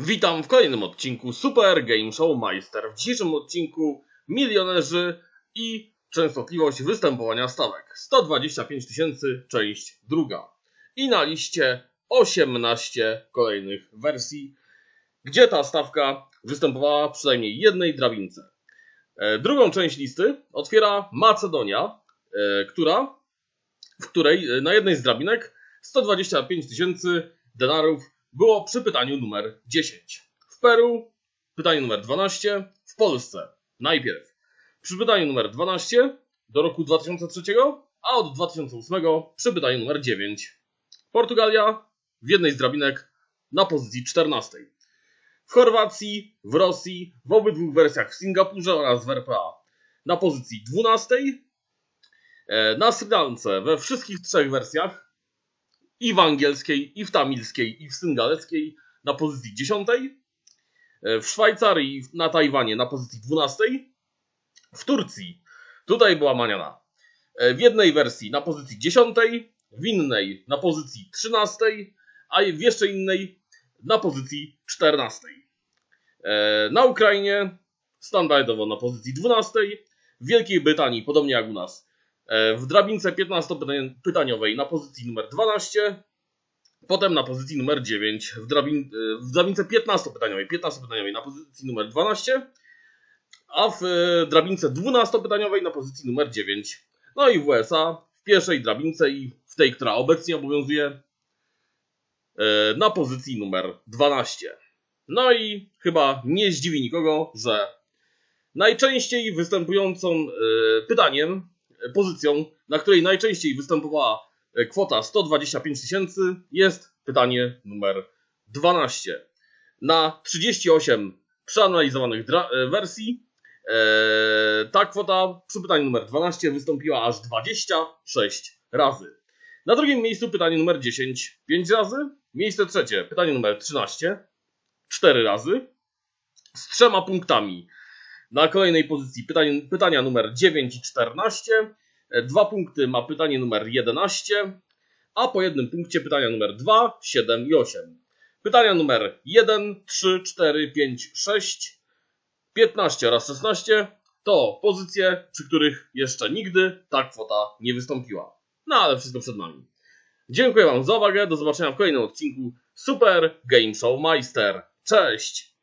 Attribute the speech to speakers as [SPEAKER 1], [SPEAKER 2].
[SPEAKER 1] Witam w kolejnym odcinku Super Game Show Meister. W dzisiejszym odcinku milionerzy i częstotliwość występowania stawek. 125 tysięcy, część druga. I na liście 18 kolejnych wersji, gdzie ta stawka występowała w przynajmniej jednej drabince. E, Drugą część listy otwiera Macedonia, e, która, w której e, na jednej z drabinek 125 tysięcy denarów było przy pytaniu numer 10. W Peru pytanie numer 12, w Polsce najpierw przy pytaniu numer 12 do roku 2003, a od 2008 przy pytaniu numer 9. Portugalia w jednej z drabinek na pozycji 14. W Chorwacji, w Rosji, w obydwu wersjach w Singapurze oraz w RPA na pozycji 12. E, Na Sri Lance we wszystkich trzech wersjach i w angielskiej, i w tamilskiej, i w syngaleckiej na pozycji 10. E, W Szwajcarii na Tajwanie na pozycji 12. W Turcji tutaj była maniana. E, W jednej wersji na pozycji 10, w innej na pozycji 13, a w jeszcze innej na pozycji 14. E, Na Ukrainie standardowo na pozycji 12, w Wielkiej Brytanii podobnie jak u nas w drabince 15-pytaniowej na pozycji numer 12, potem na pozycji numer 9, w, drabin, e, w drabince 15-pytaniowej, 15-pytaniowej na pozycji numer 12, a w e, drabince 12-pytaniowej na pozycji numer 9. No i w USA w pierwszej drabince i w tej, która obecnie obowiązuje e, na pozycji numer 12. No i chyba nie zdziwi nikogo, że najczęściej występującą e, pytaniem, e, pozycją, na której najczęściej występowała e, kwota 125 tysięcy, jest pytanie numer 12. Na 38 przeanalizowanych e, wersji e, ta kwota przy pytaniu numer 12 wystąpiła aż 26 razy. Na drugim miejscu pytanie numer 10 5 razy. Miejsce trzecie pytanie numer 13 4 razy. Z trzema punktami. Na kolejnej pozycji pytanie, pytania numer 9 i 14. E, Dwa punkty ma pytanie numer 11, a po jednym punkcie pytania numer 2, 7 i 8. Pytania numer 1, 3, 4, 5, 6, 15 oraz 16 to pozycje, przy których jeszcze nigdy ta kwota nie wystąpiła. No ale wszystko przed nami. Dziękuję Wam za uwagę, do zobaczenia w kolejnym odcinku Super Game Show Meister. Cześć!